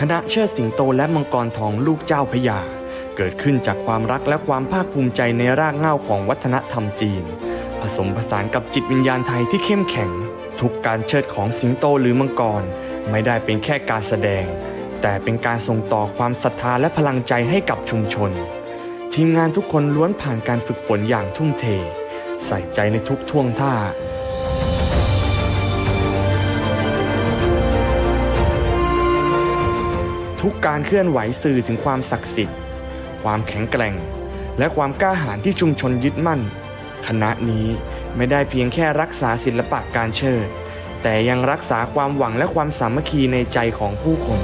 คณะเชิดสิงโตและมังกรทองลูกเจ้าพญาเกิดขึ้นจากความรักและความภาคภูมิใจในรากเหง้าของวัฒนธรรมจีน ผสมผสานกับจิตวิญญาณไทยที่เข้มแข็ง ทุกการเชิดของสิงโตหรือมังกร ไม่ได้เป็นแค่การแสดง แต่เป็นการส่งต่อความศรัทธาและพลังใจให้กับชุมชน ทีมงานทุกคนล้วนผ่านการฝึกฝนอย่างทุ่มเท ใส่ใจในทุกท่วงท่า ทุกการเคลื่อนไหวสื่อถึงความศักดิ์สิทธิ์ ความแข็งแกร่ง และความกล้าหาญที่ชุมชนยึดมั่น คณะนี้ไม่ได้เพียงแค่รักษาศิลปะการเชิด แต่ยังรักษาความหวังและความสามัคคีในใจของผู้คน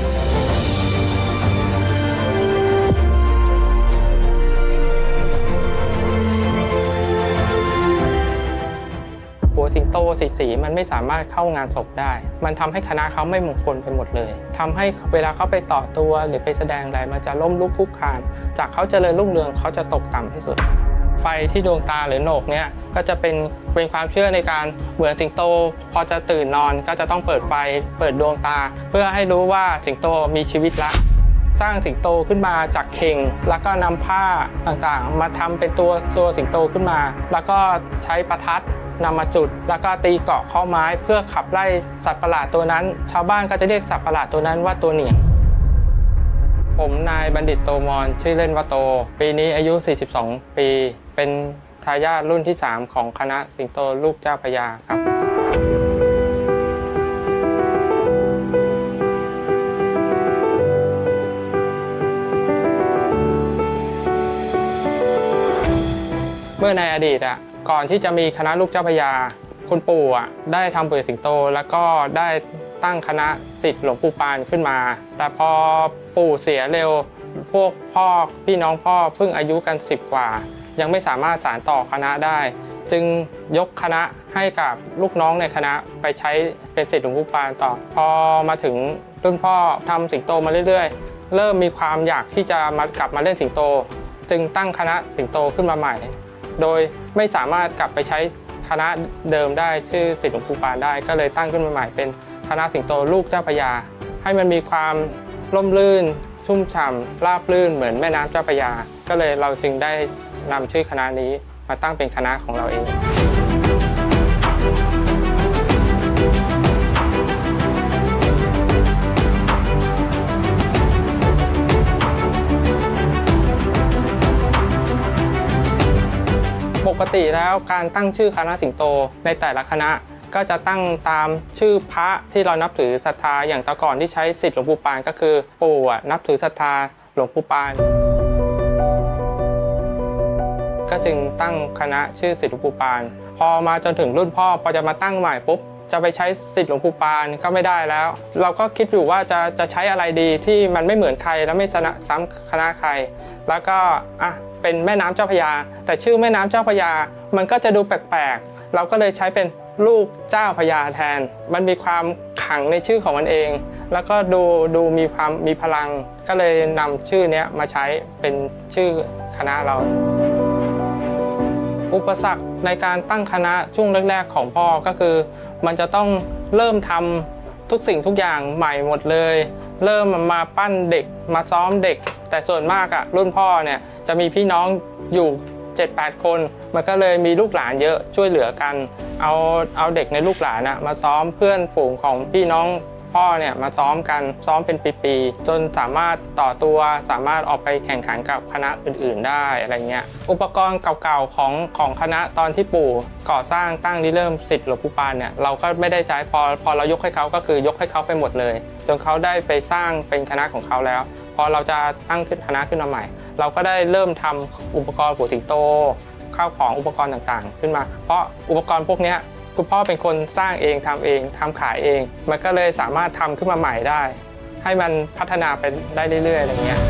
สิงโตสีสีมันไม่สามารถเข้างานศพได้ มันทำให้คณะเขาไม่มงคลไปหมดเลยทำให้เวลาเขาไปต่อตัวหรือไปแสดงอะไรมันจะล้มลุกคลุกคาน จากเขาเจริญรุ่งเรืองเขาจะตกต่ำที่สุด ไฟที่ดวงตาหรือโหนกเนี่ยก็จะเป็นเป็นความเชื่อในการเหมือนสิงโต พอจะตื่นนอนก็จะต้องเปิดไฟเปิดดวงตา เพื่อให้รู้ว่าสิงโตมีชีวิตละ สร้างสิงโตขึ้นมาจากเข่ง แล้วก็นำผ้าต่างๆ มาทำเป็นตัวตัวสิงโตขึ้นมา แล้วก็ใช้ประทัดนำมาจุด แล้วก็ตีเกาะข้อไม้เพื่อขับไล่สัตว์ประหลาดตัวนั้น ชาวบ้านก็จะเรียกสัตว์ประหลาดตัวนั้นว่าตัวเหนียงผมนายบัณฑิตโตมอนชื่อเล่นว่าโต ปีนี้อายุ 42 ปี เป็นทายาทรุ่นที่ 3 ของคณะสิงโตลูกเจ้าพยาครับ เมื่อในอดีตอะก่อนที่จะมีคณะลูกเจ้าพยา คุณปู่อะได้ทำปุ๋ยสิงโต แล้วก็ได้ตั้งคณะสิทธิ์หลวงปู่ปานขึ้นมา แต่พอปู่เสียเร็ว พวกพ่อพี่น้องพ่อเพิ่งอายุกัน 10 กว่า ยังไม่สามารถสานต่อคณะได้ จึงยกคณะให้กับลูกน้องในคณะไปใช้เป็นสิทธิ์หลวงปู่ปานต่อ พอมาถึงรุ่นพ่อทำสิงโตมาเรื่อยๆ เริ่มมีความอยากที่จะมากลับมาเล่นสิงโต จึงตั้งคณะสิงโตขึ้นมาใหม่ โดยไม่สามารถกลับไปใช้คณะเดิมได้ชื่อสิทธิ์หลวงปู่ปานได้ ก็เลยตั้งขึ้นมาใหม่เป็นคณะสิงโตลูกเจ้าพยา ให้มันมีความร่มรื่น ชุ่มฉ่ำราบรื่นเหมือนแม่น้ำเจ้าพยา ก็เลยเราจึงได้นำชื่อคณะนี้มาตั้งเป็นคณะของเราเอง ปกติแล้วการตั้งชื่อคณะสิงโตในแต่ละคณะก็จะตั้งตามชื่อพระที่เรานับถือศรัทธาอย่างตะก่อนที่ใช้สิทธิ์หลวงปู่ปานก็คือปู่นับถือศรัทธาหลวงปู่ปาน ก็จึงตั้งคณะชื่อสิทธิ์หลวงปู่ปาน พอมาจนถึงรุ่นพ่อพอจะมาตั้งใหม่ปุ๊บ จะไปใช้สิทธิ์หลวงปู่ปานก็ไม่ได้แล้ว เราก็คิดอยู่ว่าจะจะใช้อะไรดีที่มันไม่เหมือนใครและไม่ชนะซ้ำคณะใคร แล้วก็อะเป็นแม่น้ำเจ้าพยา แต่ชื่อแม่น้ำเจ้าพยา มันก็จะดูแปลกๆ เราก็เลยใช้เป็นลูกเจ้าพระยาแทน มันมีความขังในชื่อของมันเอง แล้วก็ดูดูมีความมีพลัง ก็เลยนำชื่อนี้มาใช้เป็นชื่อคณะเรา อุปสรรคในการตั้งคณะช่วงแรก ๆ ของพ่อก็คือ มันจะต้องเริ่มทำทุกสิ่งทุกอย่างใหม่หมดเลย เริ่มมาปั้นเด็กมาซ้อมเด็ก แต่ส่วนมากอะรุ่นพ่อเนี่ยจะมีพี่น้องอยู่ 7-8 คน มันก็เลยมีลูกหลานเยอะช่วยเหลือกัน เอาเอาเด็กในลูกหลานอะมาซ้อมเพื่อนฝูงของพี่น้อง พ่อเนี่ยมาซ้อมกันซ้อมเป็นปีๆจนสามารถต่อตัวสามารถออกไปแข่งขันกับคณะอื่น ๆ ได้อะไรเงี้ยอุปกรณ์เก่าๆของของคณะตอนที่ปู่ก่อสร้างตั้งริเริ่มสิทธิ์หลวงปู่ปานเนี่ยเราก็ไม่ได้ใช้พอพอเรายกให้เขาก็คือยกให้เขาไปหมดเลย จนเขาได้ไปสร้างเป็นคณะของเขาแล้ว พอเราจะตั้งขึ้นคณะขึ้นมาใหม่ เราก็ได้เริ่มทำอุปกรณ์ปู่สิงโตข้าวของอุปกรณ์ต่างๆ ขึ้นมา เพราะอุปกรณ์พวกเนี้ย คุณพ่อเป็นคนสร้างเองทำเองทำขายเอง มันก็เลยสามารถทำขึ้นมาใหม่ได้ ให้มันพัฒนาไปได้เรื่อยๆอะไรเงี้ย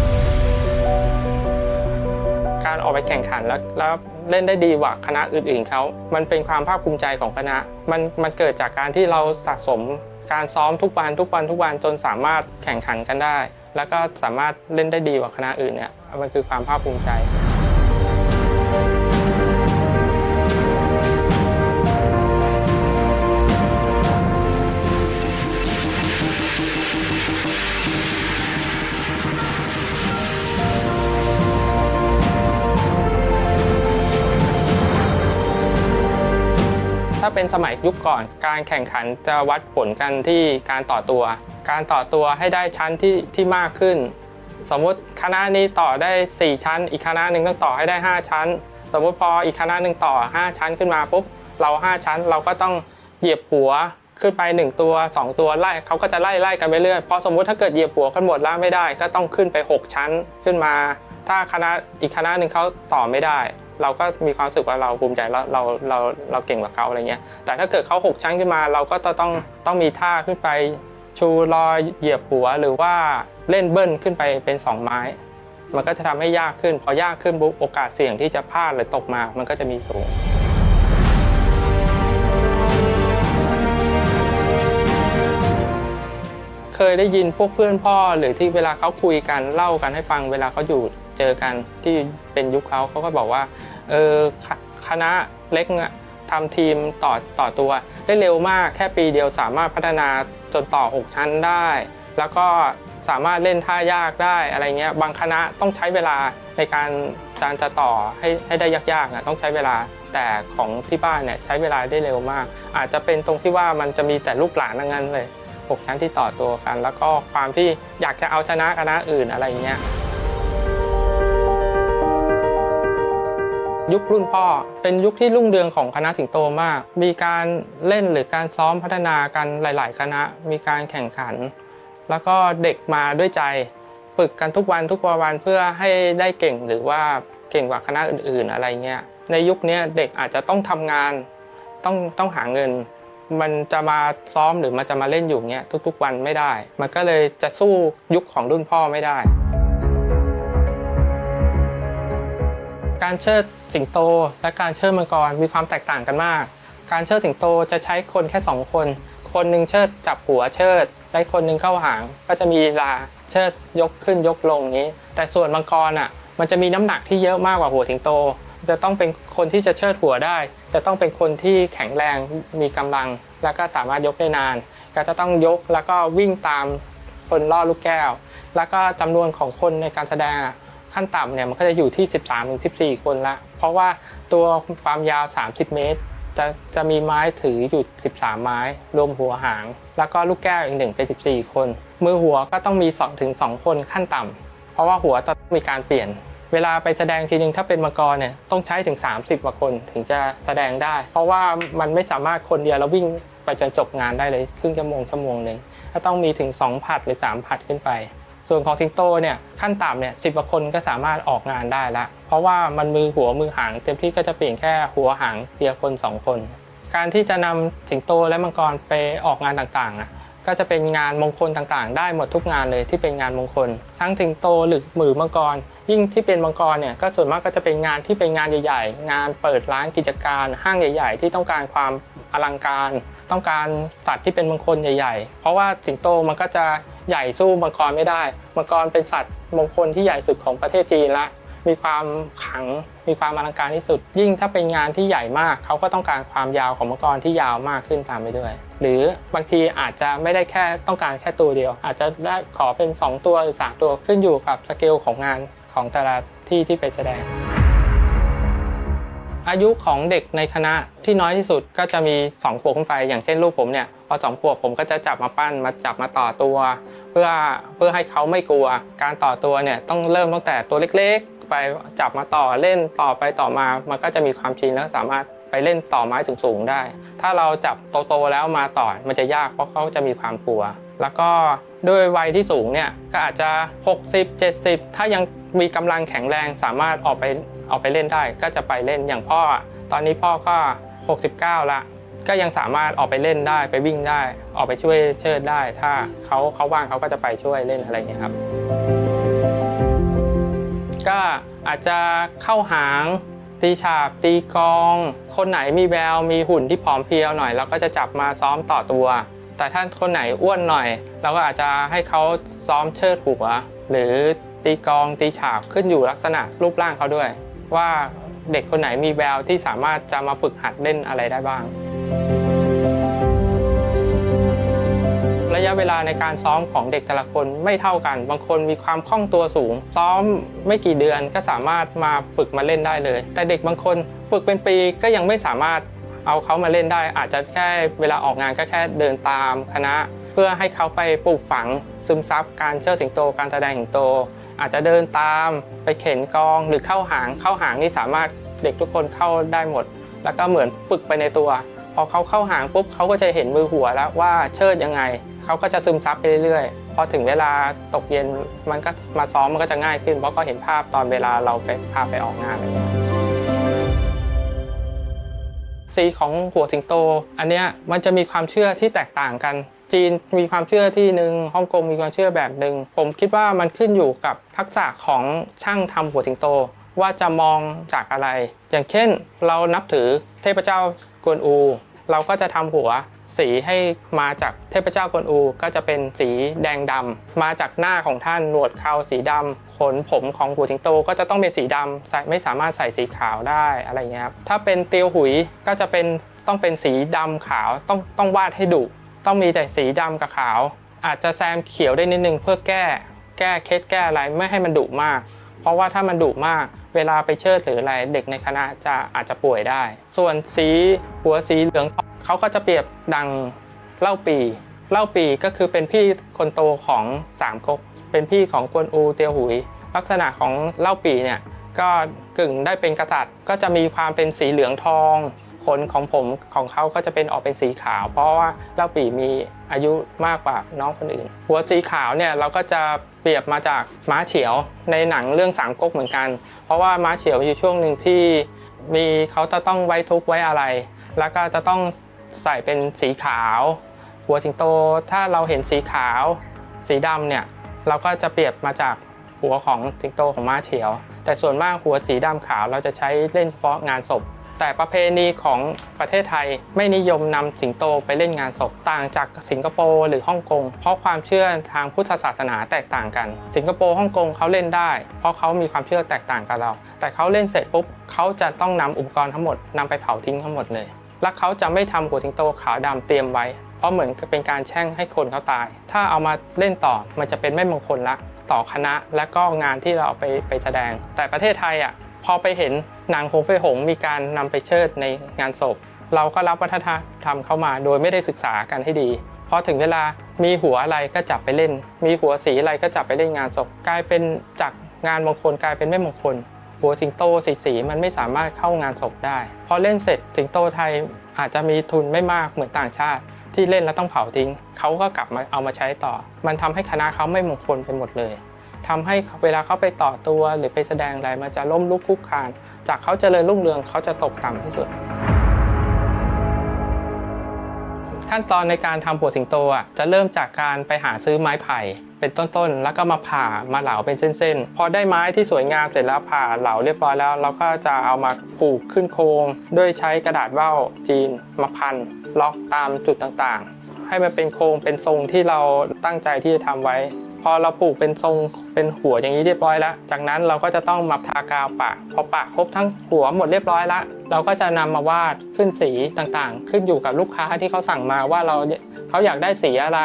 การออกไปแข่งขันแล้วแล้วเล่นได้ดีกว่าคณะอื่นๆเขามันเป็นความภาคภูมิใจของคณะ มันมันเกิดจากการที่เราสะสมการซ้อมทุกวันทุกวันทุกวันจนสามารถแข่งขันกันได้ แล้วก็สามารถเล่นได้ดีกว่าคณะอื่นเนี่ยมันคือความภาคภูมิใจ เป็นสมัยยุคก่อน การแข่งขันจะวัดผลกันที่การต่อตัว การต่อตัวให้ได้ชั้นที่ที่มากขึ้น สมมุติคณะนี้ต่อได้ 4 ชั้น อีกคณะหนึ่งต้องต่อให้ได้ 5 ชั้น สมมุติพออีกคณะหนึ่งต่อ 5 ชั้นขึ้นมาปุ๊บเรา 5 ชั้นเราก็ต้องเหยียบหัวขึ้นไป 1 ตัว 2 ตัวไล่เขาก็จะไล่ไล่กันไปเรื่อยพอสมมุติถ้าเกิดเหยียบหัวกันหมดแล้วไม่ได้ ก็ต้องขึ้นไป 6 ชั้นขึ้นมา ถ้าคณะอีกคณะหนึ่งเขาต่อไม่ได้ เราก็มีความรู้สึกว่าเราภูมิใจแล้วเราเราเราเก่งกว่าเขาอะไรเงี้ยแต่ถ้าเกิดเขาหกชั้นขึ้นมา เราก็จะต้องต้องมีท่าขึ้นไปชูรอยเหยียบหัวหรือว่าเล่นเบิ้ลขึ้นไปเป็น 2 ไม้ มันก็จะทำให้ยากขึ้น พอยากขึ้นปุ๊บโอกาสเสี่ยงที่จะพลาดหรือตกมา มันก็จะมีสูงเคยได้ยินพวกเพื่อนพ่อหรือที่เวลาเขาคุยกันเล่ากันให้ฟังเวลาเขาอยู่ เจอกันที่เป็นยุคเขาเขาก็บอกว่าเออคณะเล็กทำทีมต่อต่อตัวได้เร็วมากแค่ปีเดียวสามารถพัฒนาจนต่อ 6 ชั้นได้ แล้วก็สามารถเล่นท่ายากได้อะไรเงี้ยบางคณะต้องใช้เวลาในการการจะต่อให้ให้ได้ยากๆอะต้องใช้เวลาแต่ของที่บ้านเนี่ยใช้เวลาได้เร็วมาก อาจจะเป็นตรงที่ว่ามันจะมีแต่ลูกหลานงนั้นเลย 6 ชั้นที่ต่อตัวกัน แล้วก็ความที่อยากจะเอาชนะคณะอื่นอะไรเงี้ย ยุครุ่นพ่อ เป็นยุคที่รุ่งเรืองของคณะสิงโตมาก มีการเล่นหรือการซ้อมพัฒนากันหลาย ๆ คณะ มีการแข่งขัน แล้วก็เด็กมาด้วยใจ ฝึกกันทุกวันทุกวันเพื่อให้ได้เก่งหรือว่าเก่งกว่าคณะอื่น ๆ อะไรเงี้ย ในยุคนี้เด็กอาจจะต้องทำงาน ต้องต้องหาเงิน มันจะมาซ้อมหรือมันจะมาเล่นอยู่เงี้ยทุก ๆ วันไม่ได้ มันก็เลยจะสู้ยุคของรุ่นพ่อไม่ได้ การเชิดสิงโต และการเชิดมังกรมีความแตกต่างกันมาก การเชิดสิงโตจะใช้คนแค่ 2 คน คนหนึ่งเชิดจับหัวเชิด และคนหนึ่งเข้าหาง ก็จะมีลีลาเชิดยกขึ้นยกลงนี้ แต่ส่วนมังกรอะมันจะมีน้ำหนักที่เยอะมากกว่าหัวสิงโต จะต้องเป็นคนที่จะเชิดหัวได้ จะต้องเป็นคนที่แข็งแรงมีกำลัง แล้วก็สามารถยกได้นาน ก็จะต้องยกแล้วก็วิ่งตามคนล่อลูกแก้ว แล้วก็จำนวนของคนในการแสดงอะ ขั้นต่ำเนี่ยมันก็จะอยู่ที่ 13-14 คนละ เพราะว่าตัวความยาว 30 เมตร จะจะมีไม้ถืออยู่13 ไม้ รวมหัวหาง แล้วก็ลูกแก้วอีกหนึ่งเป็น 14 คน มือหัวก็ต้องมี2ถึง2คนขั้นต่ำเพราะว่าหัวจะต้องมีการเปลี่ยนเวลาไปแสดงทีนึงถ้าเป็นมังกรเนี่ยต้องใช้ถึง 30กว่าคนถึงจะแสดงได้ เพราะว่ามันไม่สามารถคนเดียวแล้ววิ่งไปจนจบงานได้เลยครึ่งชั่วโมงชั่วโมงหนึ่งก็ต้องมีถึง 2 ผัดหรือ 3 ผัดขึ้นไป ส่วนของสิงโตเนี่ยขั้นต่ำเนี่ยสิบคนก็สามารถออกงานได้ละเพราะว่ามันมือหัวมือหางเต็มที่ก็จะเปลี่ยนแค่หัวหางเพียงคนสองคน การที่จะนำสิงโตและมังกรไปออกงานต่างๆอะก็จะเป็นงานมงคลต่างๆ ได้หมดทุกงานเลยที่เป็นงานมงคล ทั้งสิงโตหรือหมือมังกร ยิ่งที่เป็นมังกรเนี่ยก็ส่วนมากก็จะเป็นงานที่เป็นงานใหญ่ ๆ งานเปิดร้านกิจการห้างใหญ่ ๆ ที่ต้องการความอลังการ ต้องการสัตว์ที่เป็นมงคลใหญ่ ๆ เพราะว่าสิงโตมันก็จะ ใหญ่สู้มังกรไม่ได้ มังกรเป็นสัตว์มงคลที่ใหญ่สุดของประเทศจีนละ มีความขัง มีความอลังการที่สุด ยิ่งถ้าเป็นงานที่ใหญ่มาก เขาก็ต้องการความยาวของมังกรที่ยาวมากขึ้นตามไปด้วย หรือบางทีอาจจะไม่ได้แค่ต้องการแค่ตัวเดียว อาจจะได้ขอเป็น 2 ตัวหรือ3ตัวขึ้นอยู่กับสเกลของงานของแต่ละที่ที่ไปแสดง อายุของเด็กในคณะที่น้อยที่สุดก็จะมี2ขวบขึ้นไป อย่างเช่นลูกผมเนี่ยพอสองขวบผมก็จะจับมาปั้นมาจับมาต่อตัว เพื่อเพื่อให้เขาไม่กลัว การต่อตัวเนี่ยต้องเริ่มตั้งแต่ตัวเล็กๆ ไปจับมาต่อเล่นต่อไปต่อมา มันก็จะมีความชินแล้วสามารถไปเล่นต่อไม้สูงๆได้ ถ้าเราจับโตๆแล้วมาต่อมันจะยากเพราะเขาจะมีความกลัว แล้วก็ด้วยวัยที่สูงเนี่ยก็อาจจะ 60 70 ถ้ายัง มีกำลังแข็งแรงสามารถออกไปออกไปเล่นได้ ก็จะไปเล่นอย่างพ่อ ตอนนี้พ่อก็ 69 ละ ก็ยังสามารถออกไปเล่นได้ไปวิ่งได้ ออกไปช่วยเชิดได้ ถ้าเขาเขาว่างเขาก็จะไปช่วยเล่นอะไรอย่างเงี้ยครับ ก็อาจจะเข้าหางตีฉาบตีกอง คนไหนมีแววมีหุ่นที่ผอมเพรียวหน่อยเราก็จะจับมาซ้อมต่อตัว แต่ถ้าคนไหนอ้วนหน่อย เราก็อาจจะให้เขาซ้อมเชิดหัว หรือ ตีกองตีฉาบขึ้นอยู่ลักษณะรูปร่างเขาด้วย ว่าเด็กคนไหนมีแววที่สามารถจะมาฝึกหัดเล่นอะไรได้บ้าง ระยะเวลาในการซ้อมของเด็กแต่ละคนไม่เท่ากัน บางคนมีความคล่องตัวสูง ซ้อมไม่กี่เดือนก็สามารถมาฝึกมาเล่นได้เลย แต่เด็กบางคนฝึกเป็นปีก็ยังไม่สามารถเอาเขามาเล่นได้ อาจจะแค่เวลาออกงานก็แค่เดินตามคณะ เพื่อให้เขาไปปลูกฝังซึมซับการเชิดสิงโตการแสดงสิงโต อาจจะเดินตามไปเข็นกองหรือเข้าหางเข้าหางนี่สามารถเด็กทุกคนเข้าได้หมด แล้วก็เหมือนฝึกไปในตัว พอเขาเข้าหางปุ๊บเขาก็จะเห็นมือหัวแล้วว่าเชิดยังไงเขาก็จะซึมซับไปเรื่อยๆ พอถึงเวลาตกเย็นมันก็มาซ้อมมันก็จะง่ายขึ้น เพราะก็เห็นภาพตอนเวลาเราไปพาไปออกงานอะไรอย่างเงี้ยสีของหัวสิงโต อันเนี้ยมันจะมีความเชื่อที่แตกต่างกัน จีนมีความเชื่อที่หนึ่งฮ่องกงมีความเชื่อแบบหนึ่งผมคิดว่ามันขึ้นอยู่กับทักษะของช่างทำหัวสิงโต ว่าจะมองจากอะไร อย่างเช่น เรานับถือเทพเจ้ากวนอู เราก็จะทำหัวสีให้มาจากเทพเจ้ากวนอู ก็จะเป็นสีแดงดำมาจากหน้าของท่านหนวดเขาสีดำขนผมของหัวสิงโตก็จะต้องเป็นสีดำใส่ไม่สามารถใส่สีขาวได้อะไรเงี้ยครับถ้าเป็นเตียวหุยก็จะเป็นต้องเป็นสีดำขาวต้องต้องวาดให้ดุ ต้องมีแต่สีดำกับขาว อาจจะแซมเขียวได้นิดนึงเพื่อแก้ แก้เคล็ดแก้อะไรไม่ให้มันดุมาก เพราะว่าถ้ามันดุมากเวลาไปเชิดหรืออะไรเด็กในคณะจะอาจจะป่วยได้ ส่วนสีหัวสีเหลืองทองเขาก็จะเปรียบดังเล่าปีเล่าปีก็คือเป็นพี่คนโตของสามก๊กเป็นพี่ของกวนอูเตียวหุย ลักษณะของเล่าปีเนี่ยก็กึ่งได้เป็นกษัตริย์ก็จะมีความเป็นสีเหลืองทอง ขนของผมของเขาก็จะเป็นออกเป็นสีขาว เพราะว่าเล่าปีมีอายุมากกว่าน้องคนอื่น หัวสีขาวเนี่ยเราก็จะเปรียบมาจากม้าเฉียวในหนังเรื่องสามก๊กเหมือนกัน เพราะว่าม้าเฉียวอยู่ช่วงหนึ่งที่มีเขาจะต้องไว้ทุกข์ไว้อะไร แล้วก็จะต้องใส่เป็นสีขาว หัวสิงโตถ้าเราเห็นสีขาว สีดำเนี่ยเราก็จะเปรียบมาจากหัวของสิงโตของม้าเฉียว แต่ส่วนมากหัวสีดำขาวเราจะใช้เล่นเฉพาะงานศพ แต่ประเพณีของประเทศไทยไม่นิยมนำสิงโตไปเล่นงานศพต่างจากสิงคโปร์หรือฮ่องกงเพราะความเชื่อทางพุทธศาสนาแตกต่างกัน สิงคโปร์ฮ่องกงเขาเล่นได้ เพราะเขามีความเชื่อแตกต่างกับเรา แต่เขาเล่นเสร็จปุ๊บเขาจะต้องนำอุปกรณ์ทั้งหมดนำไปเผาทิ้งทั้งหมดเลย และเขาจะไม่ทำหัวสิงโตขาวดำเตรียมไว้ เพราะเหมือนเป็นการแช่งให้คนเขาตาย ถ้าเอามาเล่นต่อมันจะเป็นไม่มงคลละต่อคณะและก็งานที่เราไปไปแสดง แต่ประเทศไทยอะ พอไปเห็นหนังโฮเฟยหงมีการนำไปเชิดในงานศพ เราก็รับวัฒนธรรมเข้ามาโดยไม่ได้ศึกษากันให้ดีพอถึงเวลามีหัวอะไรก็จับไปเล่น มีหัวสีอะไรก็จับไปเล่นงานศพ กลายเป็นจากงานมงคลกลายเป็นไม่มงคล หัวสิงโตสีสีมันไม่สามารถเข้างานศพได้ พอเล่นเสร็จสิงโตไทยอาจจะมีทุนไม่มากเหมือนต่างชาติ ที่เล่นแล้วต้องเผาทิ้งเขาก็กลับมาเอามาใช้ต่อ มันทำให้คณะเขาไม่มงคลไปหมดเลย ทำให้เวลาเขาไปต่อตัวหรือไปแสดงอะไรมันจะล้มลุกคุกคาน จากเขาเจริญรุ่งเรืองเขาจะตกต่ำที่สุด ขั้นตอนในการทำหัวสิงโตอะจะเริ่มจากการไปหาซื้อไม้ไผ่เป็นต้นๆ แล้วก็มาผ่ามาเหลาเป็นเส้นๆ พอได้ไม้ที่สวยงามเสร็จแล้วผ่าเหลาเรียบร้อยแล้ว เราก็จะเอามาผูกขึ้นโครงด้วยใช้กระดาษว่าวจีนมาพันล็อกตามจุดต่างๆ ให้มันเป็นโครงเป็นทรงที่เราตั้งใจที่จะทำไว้ พอเราปลูกเป็นทรงเป็นหัวอย่างนี้เรียบร้อยแล้วจากนั้นเราก็จะต้องมาทากาวปะพอปะครบทั้งหัวหมดเรียบร้อยแล้วเราก็จะนำมาวาดขึ้นสีต่างๆ ขึ้นอยู่กับลูกค้าที่เขาสั่งมาว่าเราเขาอยากได้สีอะไร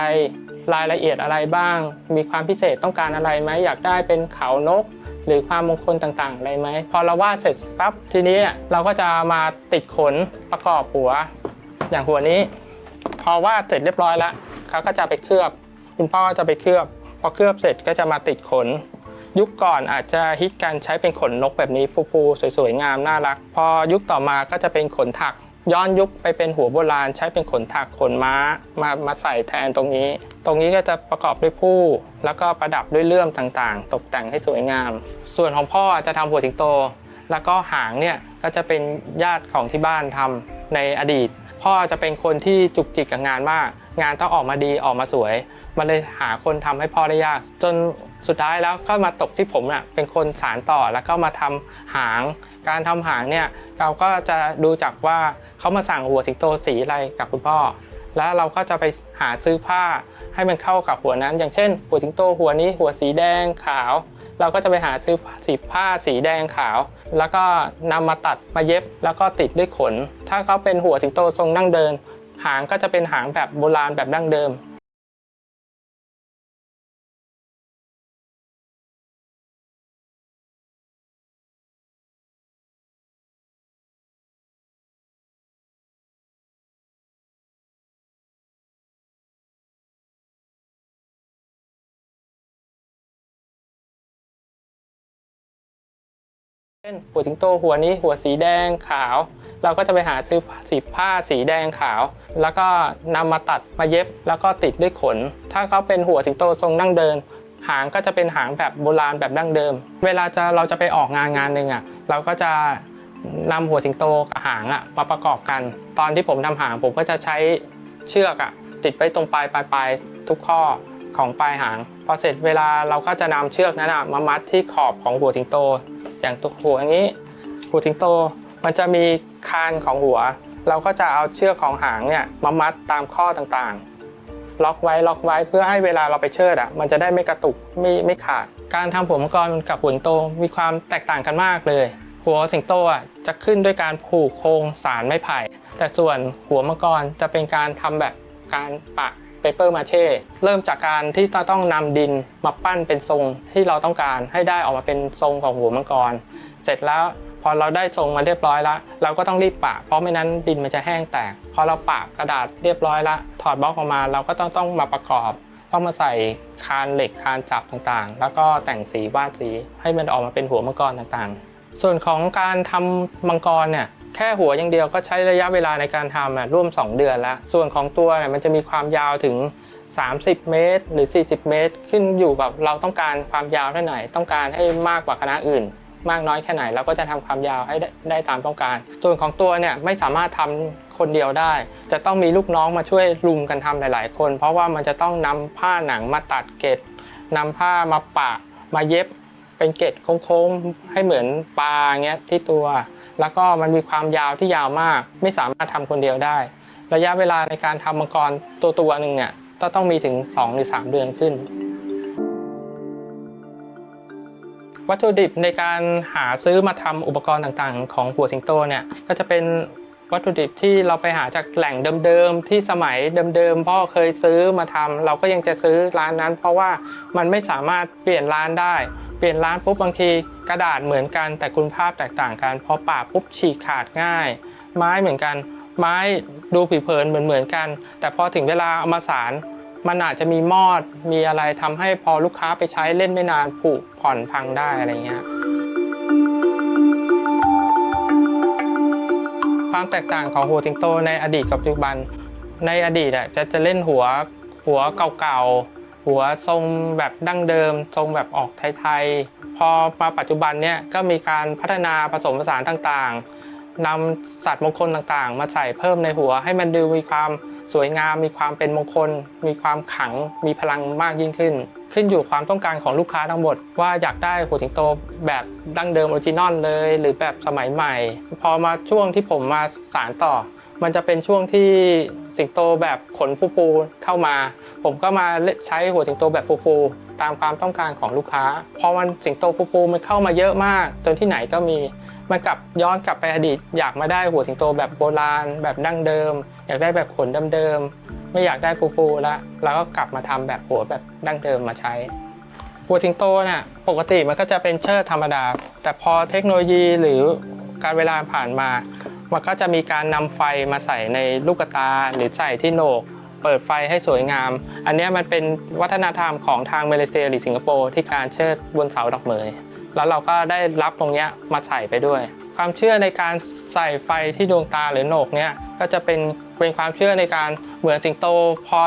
รายละเอียดอะไรบ้าง มีความพิเศษต้องการอะไรไหมอยากได้เป็นเขานกหรือความมงคลต่างๆอะไรไหมพอเราวาดเสร็จปั๊บทีนี้เราก็จะมาติดขนประกอบหัว อย่างหัวนี้ พอวาดเสร็จเรียบร้อยแล้วเขาก็จะไปเคลือบ คุณพ่อจะไปเคลือบ อเคลือบเสร็จก็จะมาติดขน ยุคก่อนอาจจะฮิตการใช้เป็นขนนกแบบนี้ฟูๆสวยๆงามน่ารัก พอยุคต่อมาก็จะเป็นขนถัก ย้อนยุคไปเป็นหัวโบราณ ใช้เป็นขนถักขนม้ามามาใส่แทนตรงนี้ ตรงนี้ก็จะประกอบด้วยผู้ แล้วก็ประดับด้วยเลื่อมต่างๆ ตกแต่งให้สวยงาม ส่วนของพ่อจะทำหัวสิงโต แล้วก็หางเนี่ยก็จะเป็นญาติของที่บ้านทำในอดีต พ่อจะเป็นคนที่จุกจิกกับงานมากงานต้องออกมาดีออกมาสวย มันเลยหาคนทำให้พ่อได้ยาก จนสุดท้ายแล้วก็มาตกที่ผมน่ะเป็นคนสารต่อแล้วก็มาทำหาง การทำหางเนี่ยเราก็จะดูจากว่าเขามาสั่งหัวสิงโตสีอะไรกับคุณพ่อ แล้วเราก็จะไปหาซื้อผ้าให้มันเข้ากับหัวนั้น อย่างเช่น หัวสิงโตหัวนี้หัวสีแดงขาว เราก็จะไปหาซื้อสีผ้าสีแดงขาว แล้วก็นำมาตัดมาเย็บแล้วก็ติดด้วยขน ถ้าเขาเป็นหัวสิงโตทรงนั่งเดิน หางก็จะเป็นหางแบบโบราณแบบดั้งเดิม ช่นหัวสิงโตหัวนี้หัวสีแดงขาว เราก็จะไปหาซื้อสีผ้าสีแดงขาว แล้วก็นำมาตัดมาเย็บแล้วก็ติดด้วยขน ถ้าเขาเป็นหัวสิงโตทรงนั่งเดินหางก็จะเป็นหางแบบโบราณแบบดั้งเดิม เวลาจะเราจะไปออกงานงานหนึ่งอะเราก็จะนำหัวสิงโตกับหางอะมาประกอบกัน ตอนที่ผมทำหางผมก็จะใช้เชือกอะติดไว้ตรงปลายปลายปลายทุกข้อของปลายหาง พอเสร็จเวลาเราก็จะนำเชือกนั้นอะมามัดที่ขอบของหัวสิงโต อย่างตัวหัวอย่างนี้หัวสิงโตมันจะมีคานของหัว เราก็จะเอาเชือกของหางเนี่ยมามัดตามข้อต่างๆ ล็อกไว้ล็อกไว้เพื่อให้เวลาเราไปเชิดอะมันจะได้ไม่กระตุกไม่ไม่ขาด การทำหัวมังกรกับหัวสิงโตมีความแตกต่างกันมากเลย หัวสิงโตอะจะขึ้นด้วยการผูกโครงสารไม้ไผ่ แต่ส่วนหัวมังกรจะเป็นการทำแบบการปะ เปเปอร์มาเช่เริ่มจากการที่ต้องนำดินมาปั้นเป็นทรงที่เราต้องการให้ได้ออกมาเป็นทรงของหัวมังกร เสร็จแล้วพอเราได้ทรงมาเรียบร้อยแล้ว เราก็ต้องรีบปะเพราะไม่นั้นดินมันจะแห้งแตก พอเราปะกระดาษเรียบร้อยแล้วถอดบล็อกออกมา เราก็ต้องต้องมาประกอบต้องมาใส่คานเหล็กคานจับต่างๆ แล้วก็แต่งสีวาดสีให้มันออกมาเป็นหัวมังกรต่างๆ ส่วนของการทำมังกรเนี่ย แค่หัวอย่างเดียวก็ใช้ระยะเวลาในการทำร่วม 2 เดือนล้วส่วนของตัวเนี่ยมันจะมีความยาวถึง 30 เมตร หรือ 40 เมตร ขึ้นอยู่กับเราต้องการความยาวเท่าไหร่ต้องการให้มากกว่าคณะอื่น มากน้อยแค่ไหนเราก็จะทำความยาวให้ได้ไดตามต้องการ ส่วนของตัวเนี่ยไม่สามารถทำคนเดียวได้ จะต้องมีลูกน้องมาช่วยรุมกันทำหลาย ๆ คน เพราะว่ามันจะต้องนำผ้าหนังมาตัดเกล็ดนำผ้ามาปะมาเย็บเป็นเกล็ดโค้งๆให้เหมือนปลาเงี้ยที่ตัว แล้วก็มันมีความยาวที่ยาวมาก ไม่สามารถทำคนเดียวได้ ระยะเวลาในการทำมังกรตัวตัวหนึ่งเนี่ยก็ต้องมีถึง 2 หรือ 3 เดือนขึ้น วัตถุดิบในการหาซื้อมาทำอุปกรณ์ต่างๆ ของหัวสิงโตเนี่ยก็จะเป็นวัตถุดิบที่เราไปหาจากแหล่งเดิมๆที่สมัยเดิมๆพ่อเคยซื้อมาทำเราก็ยังจะซื้อร้านนั้น เพราะว่ามันไม่สามารถเปลี่ยนร้านได้ เปลี่ยนร้านปุ๊บบางทีกระดาษเหมือนกันแต่คุณภาพแตกต่างกันพอปาปุ๊บฉีกขาดง่าย ไม้เหมือนกัน ไม้ดูผิวเผินเหมือนเหมือนกัน แต่พอถึงเวลาเอามาสารมันอาจจะมีมอดมีอะไรทำให้พอลูกค้าไปใช้เล่นไม่นานผุผ่อนพังได้อะไรเงี้ยความแตกต่างของหัวสิงโตในอดีตกับปัจจุบัน ในอดีตอะจะจะเล่นหัวหัวเก่าๆ หัวทรงแบบดั้งเดิม ทรงแบบออกไทยๆ พอมาปัจจุบันเนี่ยก็มีการพัฒนาผสมผสานต่างๆนำสัตว์มงคลต่างๆ มาใส่เพิ่มในหัว ให้มันดูมีความสวยงาม มีความเป็นมงคล มีความขัง มีพลังมากยิ่งขึ้น ขึ้นอยู่ความต้องการของลูกค้าทั้งหมด ว่าอยากได้หัวสิงโตแบบดั้งเดิมออริจินอลเลย หรือแบบสมัยใหม่ พอมาช่วงที่ผมมาสารต่อ มันจะเป็นช่วงที่สิงโตแบบขนฟูๆเข้ามา ผมก็มาใช้หัวสิงโตแบบฟูๆตามความต้องการของลูกค้า พอมันสิงโตฟูๆมันเข้ามาเยอะมาก จนที่ไหนก็มี มันกลับย้อนกลับไปอดีต อยากมาได้หัวสิงโตแบบโบราณ แบบดั้งเดิม อยากได้แบบขนเดิมๆไม่อยากได้ฟูๆแล้วแล้วก็กลับมาทำแบบหัวแบบดั้งเดิมมาใช้หัวสิงโตเนี่ยปกติมันก็จะเป็นเชิดธรรมดา แต่พอเทคโนโลยีหรือการเวลาผ่านมา มันก็จะมีการนำไฟมาใส่ในลูกตาหรือใส่ที่โหนก เปิดไฟให้สวยงาม อันนี้มันเป็นวัฒนธรรมของทางมาเลเซียหรือสิงคโปร์ที่การเชิดบนเสาดอกเหมย แล้วเราก็ได้รับตรงนี้มาใส่ไปด้วย ความเชื่อในการใส่ไฟที่ดวงตาหรือโหนกเนี่ยก็จะเป็นเป็นความเชื่อในการเหมือนสิงโตพอ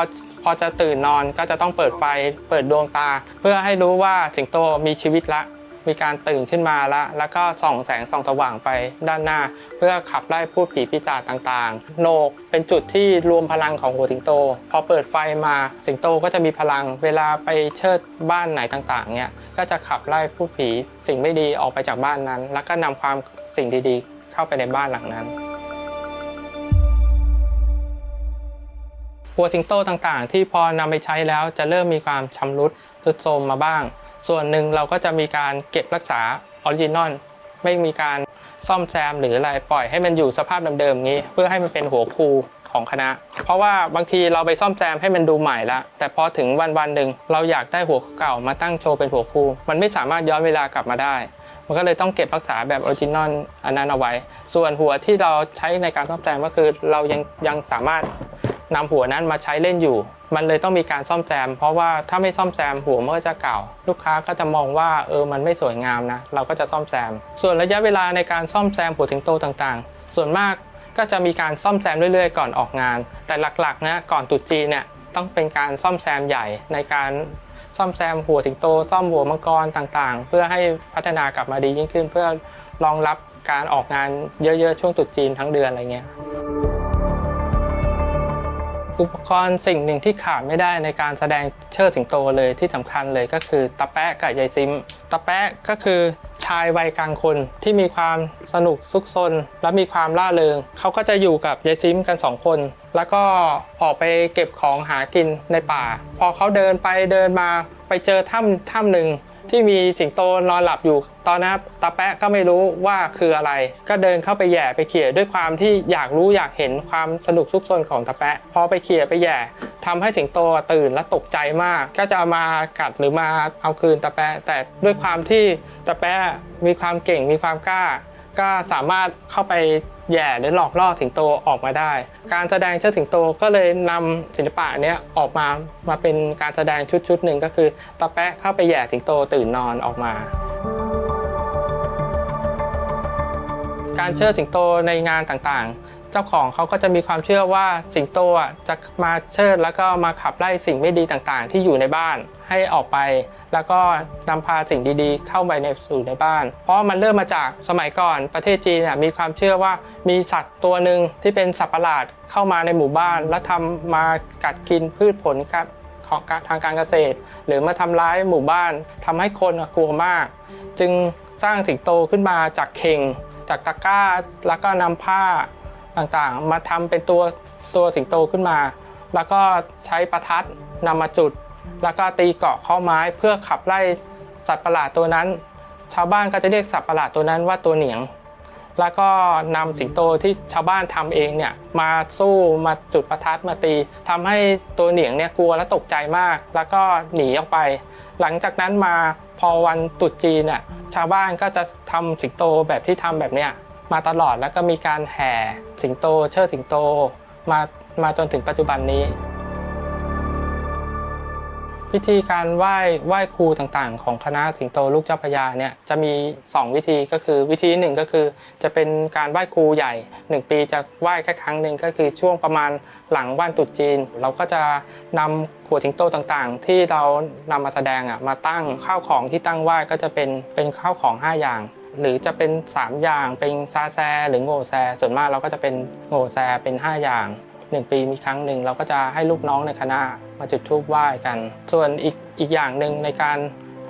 พอจะตื่นนอนก็จะต้องเปิดไฟเปิดดวงตา เพื่อให้รู้ว่าสิงโตมีชีวิตละ มีการตื่นขึ้นมาแล้ว แล้วก็ส่องแสงส่องสว่างไปด้านหน้า เพื่อขับไล่พูดผีปีศาจต่างๆ โหนกเป็นจุดที่รวมพลังของหัวสิงโต พอเปิดไฟมาสิงโตก็จะมีพลัง เวลาไปเชิดบ้านไหนต่างๆเนี่ยก็จะขับไล่พูดผีสิ่งไม่ดีออกไปจากบ้านนั้น แล้วก็นำความสิ่งดีๆ เข้าไปในบ้านหลังนั้นหัวสิงโตต่างๆ ที่พอนำไปใช้แล้วจะเริ่มมีความชำรุดทรุดโทรมมาบ้าง ส่วนหนึ่งเราก็จะมีการเก็บรักษาออริจินอลไม่มีการซ่อมแซมหรืออะไรปล่อยให้มันอยู่สภาพเดิมๆงี้ เพื่อให้มันเป็นหัวคูของคณะ เพราะว่าบางทีเราไปซ่อมแซมให้มันดูใหม่ละแต่พอถึงวันวันๆหนึ่งเราอยากได้หัวเก่ามาตั้งโชว์เป็นหัวคูมันไม่สามารถย้อนเวลากลับมาได้ มันก็เลยต้องเก็บรักษาแบบออริจินอลอันนั้นเอาไว้ ส่วนหัวที่เราใช้ในการซ่อมแซมก็คือเรายังยังสามารถ นำหัวนั้นมาใช้เล่นอยู่ มันเลยต้องมีการซ่อมแซม เพราะว่าถ้าไม่ซ่อมแซมหัวมันก็จะเก่า ลูกค้าก็จะมองว่าเออมันไม่สวยงามนะ เราก็จะซ่อมแซม ส่วนระยะเวลาในการซ่อมแซมหัวถึงโตต่างๆ ส่วนมากก็จะมีการซ่อมแซมเรื่อยๆ ก่อนออกงาน แต่หลักๆนะก่อนตรุษจีนเนี่ยต้องเป็นการซ่อมแซมใหญ่ในการซ่อมแซมหัวถึงโต ซ่อมหัวมังกรต่างๆ เพื่อให้พัฒนากลับมาดียิ่งขึ้น เพื่อรองรับการออกงานเยอะๆ ช่วงตรุษจีนทั้งเดือนอะไรเงี้ย อุปกรณ์สิ่งหนึ่งที่ขาดไม่ได้ในการแสดงเชิดสิงโตเลยที่สำคัญเลยก็คือตะแปะกับยายซิม ตะแปะก็คือชายวัยกลางคนที่มีความสนุกซุกซนและมีความล่าเริง เขาก็จะอยู่กับยายซิมกันสองคน แล้วก็ออกไปเก็บของหากินในป่า พอเขาเดินไปเดินมาไปเจอถ้ำถ้ำหนึ่ง ที่มีสิงโตนอนหลับอยู่ ตอนนั้นตาแปะก็ไม่รู้ว่าคืออะไร ก็เดินเข้าไปแย่ไปเขี่ยด้วยความที่อยากรู้อยากเห็นความสนุกซุกซนของตาแปะพอไปเขี่ยไปแย่ทำให้สิงโตตื่นและตกใจมาก ก็จะมากัดหรือมาเอาคืนตาแปะแต่ด้วยความที่ตาแปะมีความเก่งมีความกล้า ก็สามารถเข้าไป แย่หรือหลอกล่อสิงโตออกมาได้ การแสดงเชิดสิงโตก็เลยนำศิลปะเนี้ยออกมามาเป็นการแสดงชุดชุดหนึ่งก็คือตะแปะเข้าไปแย่สิงโตตื่นนอนออกมา การเชิดสิงโตในงานต่างๆ เจ้าของเขาก็จะมีความเชื่อว่าสิงโตจะมาเชิดแล้วก็มาขับไล่สิ่งไม่ดีต่างๆ ที่อยู่ในบ้านให้ออกไป แล้วก็นำพาสิ่งดีๆ เข้าไปในสู่ในบ้าน เพราะมันเริ่มมาจากสมัยก่อนประเทศจีนมีความเชื่อว่ามีสัตว์ตัวหนึ่งที่เป็นสัตว์ประหลาดเข้ามาในหมู่บ้าน แล้วทำมากัดกินพืชผลกับของทางการเกษตร หรือมาทำร้ายหมู่บ้านทำให้คนกลัวมาก จึงสร้างสิงโตขึ้นมาจากเข่งจากตะกร้าแล้วก็นำผ้า ต่างๆ มาทำเป็นตัวตัวสิงโตขึ้นมา แล้วก็ใช้ประทัดนำมาจุด แล้วก็ตีเกาะข้อไม้เพื่อขับไล่สัตว์ประหลาดตัวนั้น ชาวบ้านก็จะเรียกสัตว์ประหลาดตัวนั้นว่าตัวเหนียง แล้วก็นำสิงโตที่ชาวบ้านทำเองเนี่ยมาสู้มาจุดประทัดมาตีทำให้ตัวเหนียงเนี่ยกลัวและตกใจมาก แล้วก็หนีออกไป หลังจากนั้นมาพอวันตรุษจีนน่ะชาวบ้านก็จะทำสิงโตแบบที่ทำแบบเนี้ย มาตลอดแล้วก็มีการแห่สิงโต เชิดสิงโตมามาจนถึงปัจจุบันนี้ พิธีการไหว้ไหว้ครูต่างๆ ของคณะสิงโตลูกเจ้าพระยาเนี่ยจะมี 2 วิธีก็คือวิธีหนึ่งก็คือ จะเป็นการไหว้ครูใหญ่ 1 ปีจะไหว้แค่ครั้งหนึ่งก็คือช่วงประมาณหลังวันตรุษจีน เราก็จะนำขัวสิงโตต่างๆ ที่เรานำมาแสดงอะมาตั้งข้าวของที่ตั้งไหว้ก็จะเป็นเป็นข้าวของ 5 อย่าง หรือจะเป็น 3 อย่างเป็นซาแซ หรือโง่แซ ส่วนมากเราก็จะเป็นโง่แซเป็น 5 อย่าง 1 ปีมีครั้งหนึ่งเราก็จะให้ลูกน้องในคณะมาจุดธูปไหว้กัน ส่วนอีกอีกอย่างหนึ่งในการ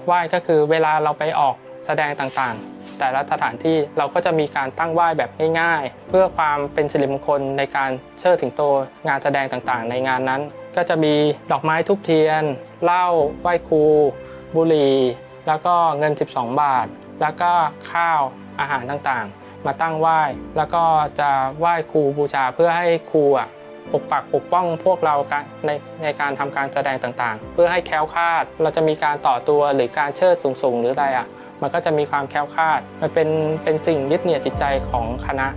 ไหว้ก็คือเวลาเราไปออกแสดงต่างๆ แต่ละสถานที่เราก็จะมีการตั้งไหว้แบบง่ายๆ เพื่อความเป็นสิริมงคลในการเชิดถึงโตงานแสดงต่างๆ ในงานนั้น ก็จะมีดอกไม้ทุบเทียนเหล้าไหว้ครู บุหรี่ แล้วก็เงิน 12 บาท แล้วก็ข้าวอาหารต่างๆ มาตั้งไหว้ แล้วก็จะไหว้ครูบูชาเพื่อให้ครูอะปกปักปกป้องพวกเราในในการทำการแสดงต่างๆ เพื่อให้แคล้วคลาด เราจะมีการต่อตัวหรือการเชิดสูงๆ หรืออะไรอะ มันก็จะมีความแคล้วคลาด มันเป็นเป็นสิ่งยึดเหนี่ยวจิตใจของคณะ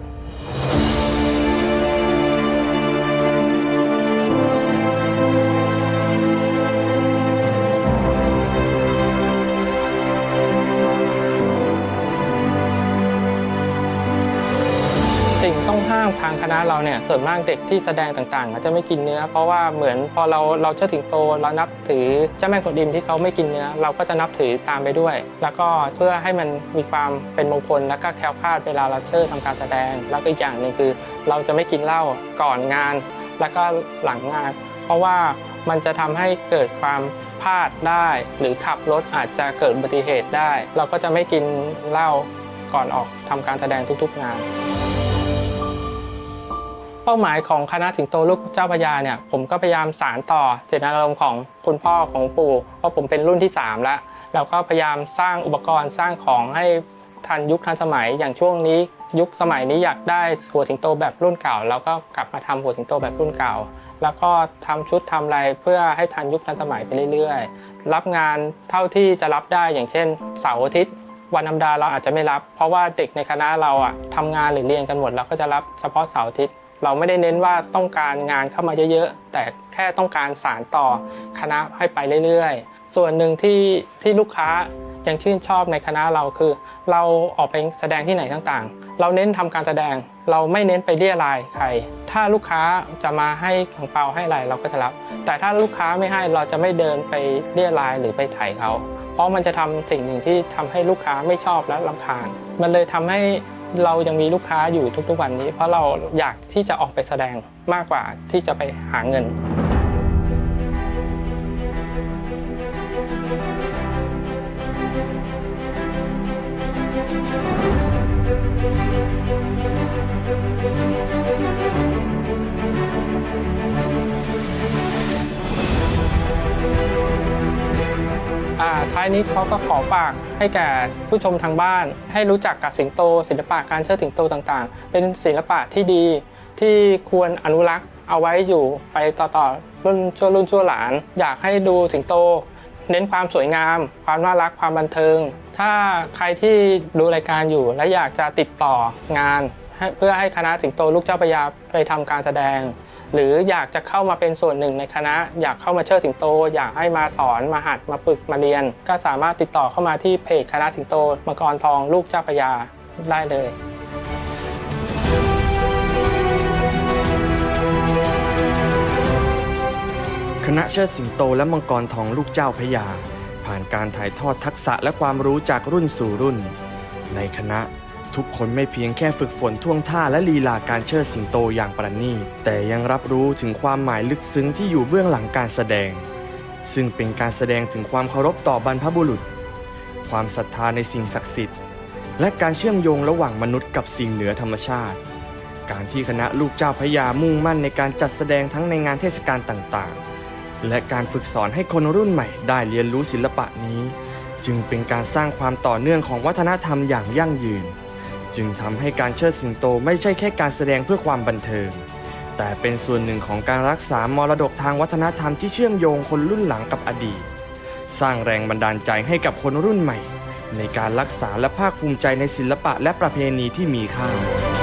ณะเราเนี่ยส่วนมากเด็กที่แสดงต่างๆอาจะไม่กินเนื้อ เพราะว่าเหมือนพอเราเราเชิดถึงโตเรานับถือเจ้าแม่กวนอิมที่เขาไม่กินเนื้อ เราก็จะนับถือตามไปด้วย แล้วก็เพื่อให้มันมีความเป็นมงคลแล้วก็แคล้วคลาดเวลาเราเชิดทำการแสดง แล้วก็อีกอย่างหนึ่งคือ เราจะไม่กินเหล้าก่อนงาน แล้วก็หลังงาน เพราะว่ามันจะทำให้เกิดความพลาดได้ หรือขับรถอาจจะเกิดอุบัติเหตุได้ เราก็จะไม่กินเหล้าก่อนออกทำการแสดงทุกๆงาน เป้าหมายของคณะสิงโตลูกเจ้าพระยาเนี่ยผมก็พยายามสารต่อเจตนารมณ์ของคุณพ่อของปู่เพราะผมเป็นรุ่นที่ 3 แล้วเราก็พยายามสร้างอุปกรณ์สร้างของให้ทันยุคทันสมัยอย่างช่วงนี้ ยุคสมัยนี้อยากได้หัวสิงโตแบบรุ่นเก่าเราก็กลับมาทำหัวสิงโตแบบรุ่นเก่า แล้วก็ทำชุดทำอะไรเพื่อให้ทันยุคทันสมัยไปเรื่อยๆ รับงานเท่าที่จะรับได้อย่างเช่นเสาร์อาทิตย์วันธรรมดาเราอาจจะไม่รับ เพราะว่าเด็กในคณะเราอะทำงานหรือเรียนกันหมดเราก็จะรับเฉพาะเสาร์อาทิตย์ เราไม่ได้เน้นว่าต้องการงานเข้ามาเยอะๆ แต่แค่ต้องการสารต่อคณะให้ไปเรื่อยๆ ส่วนหนึ่งที่ที่ลูกค้ายังชื่นชอบในคณะเราคือ เราออกไปแสดงที่ไหนต่างๆ เราเน้นทำการแสดง เราไม่เน้นไปเรียรายใคร ถ้าลูกค้าจะมาให้ของเปาให้อะไรเราก็จะรับ แต่ถ้าลูกค้าไม่ให้เราจะไม่เดินไปเรียรายหรือไปไถ่เขา เพราะมันจะทำสิ่งหนึ่งที่ทำให้ลูกค้าไม่ชอบและรำคาญ มันเลยทำให้ เรายังมีลูกค้าอยู่ทุกๆวันนี้ เพราะเราอยากที่จะออกไปแสดงมากกว่าที่จะไปหาเงิน ท้ายนี้เขาก็ขอฝากให้แก่ผู้ชมทางบ้าน ให้รู้จักกับสิงโต ศิลปะการเชิดสิงโตต่างๆ เป็นศิลปะที่ดีที่ควรอนุรักษ์เอาไว้อยู่ไปต่อๆรุ่นชั่วรุ่นชั่วหลาน อยากให้ดูสิงโต เน้นความสวยงาม ความน่ารักความบันเทิง ถ้าใครที่ดูรายการอยู่และอยากจะติดต่องาน เพื่อให้คณะสิงโตลูกเจ้าพระยาไปทำการแสดง หรืออยากจะเข้ามาเป็นส่วนหนึ่งในคณะ อยากเข้ามาเชิดสิงโต อยากให้มาสอนมาหัดมาฝึกมาเรียน ก็สามารถติดต่อเข้ามาที่เพจคณะสิงโตมังกรทองลูกเจ้าพระยาได้เลยคณะเชิดสิงโตและมังกรทองลูกเจ้าพยา ผ่านการถ่ายทอดทักษะและความรู้จากรุ่นสู่รุ่น ในคณะ ทุกคนไม่เพียงแค่ฝึกฝนท่วงท่าและลีลาการเชิดสิงโตอย่างประณีตแต่ยังรับรู้ถึงความหมายลึกซึ้งที่อยู่เบื้องหลังการแสดง ซึ่งเป็นการแสดงถึงความเคารพต่อบรรพบุรุษ ความศรัทธาในสิ่งศักดิ์สิทธิ์ และการเชื่อมโยงระหว่างมนุษย์กับสิ่งเหนือธรรมชาติ การที่คณะลูกเจ้าพระยามุ่งมั่นในการจัดแสดงทั้งในงานเทศกาลต่างๆ และการฝึกสอนให้คนรุ่นใหม่ได้เรียนรู้ศิลปะนี้ จึงเป็นการสร้างความต่อเนื่องของวัฒนธรรมอย่างยั่งยืน จึงทำให้การเชิดสิงโตไม่ใช่แค่การแสดงเพื่อความบันเทิง แต่เป็นส่วนหนึ่งของการรักษามรดกทางวัฒนธรรมที่เชื่อมโยงคนรุ่นหลังกับอดีต สร้างแรงบันดาลใจให้กับคนรุ่นใหม่ ในการรักษาและภาคภูมิใจในศิลปะและประเพณีที่มีค่า